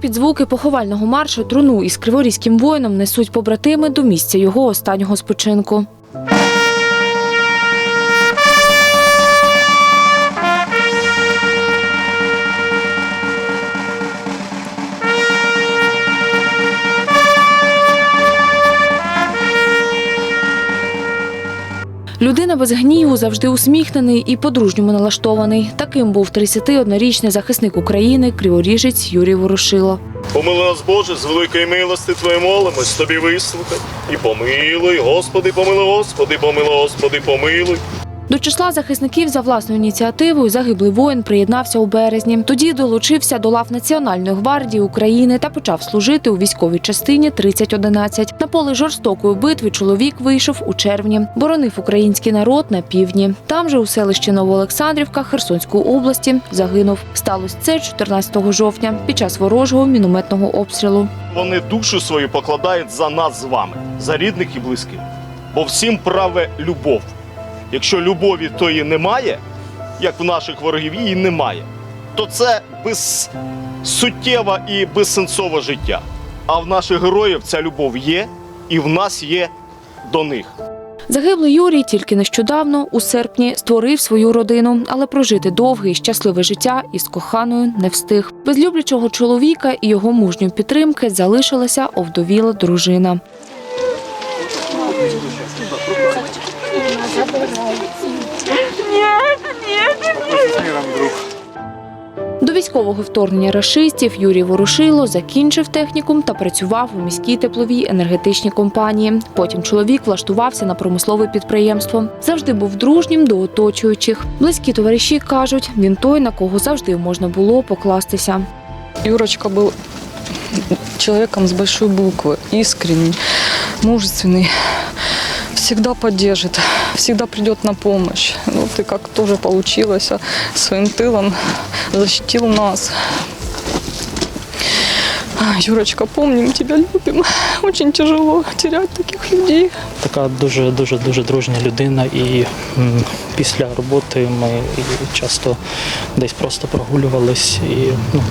під звуки поховального маршу труну із криворізьким воїном несуть побратими до місця його останнього спочинку. Людина без гніву завжди усміхнений і по-дружньому налаштований. Таким був 31-річний захисник України, криворіжець Юрій Ворошило. Помили нас, Боже, з великої милости Твоєї молимось, тобі вислухай. І помилуй, Господи, помилуй, Господи, помилуй, Господи, помилуй. До числа захисників за власною ініціативою загиблий воїн приєднався у березні. Тоді долучився до лав Національної гвардії України та почав служити у військовій частині 3011. На поле жорстокої битви чоловік вийшов у червні, боронив український народ на півдні. Там же у селищі Новоолександрівка Херсонської області загинув. Сталося це 14 жовтня під час ворожого мінометного обстрілу. Вони душу свою покладають за нас з вами, за рідних і близьких. Бо всім праве любов. Якщо любові тої немає, як в наших ворогів її немає, то це безсуттєве і безсенсове життя. А в наших героїв ця любов є, і в нас є до них. Загиблий Юрій тільки нещодавно, у серпні, створив свою родину, але прожити довге і щасливе життя із коханою не встиг. Без люблячого чоловіка і його мужньої підтримки залишилася овдовіла дружина. військового вторгнення рашистів Юрій Ворушило закінчив технікум та працював у міській тепловій енергетичній компанії. Потім чоловік влаштувався на промислове підприємство. Завжди був дружнім до оточуючих. Близькі товариші кажуть, він той, на кого завжди можна було покластися. Юрочка был человеком с большой буквы, искренний, мужественный, всегда поддержит, всегда придет на помощь. Вот и как тоже получилось, своим тылом защитил нас. Юрочка, помним тебя, любим. Очень тяжело терять таких людей. така дуже дуже дуже дружня людина, і після роботи ми часто десь просто прогулювались і ну,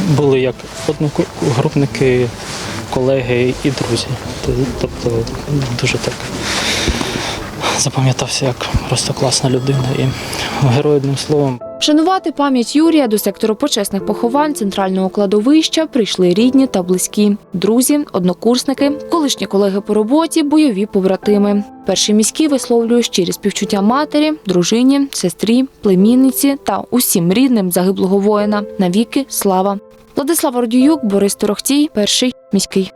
були як одногрупники, колеги і друзі. Тобто дуже так запам'ятався як просто класна людина і герой одним словом. Шанувати пам'ять Юрія до сектору почесних поховань центрального кладовища прийшли рідні та близькі, друзі, однокурсники, колишні колеги по роботі, бойові побратими. Перший міський висловлює щирі співчуття матері, дружині, сестрі, племінниці та усім рідним загиблого воїна. Навіки слава. Владислав Ордіюк, Борис Торохтій, перший міський.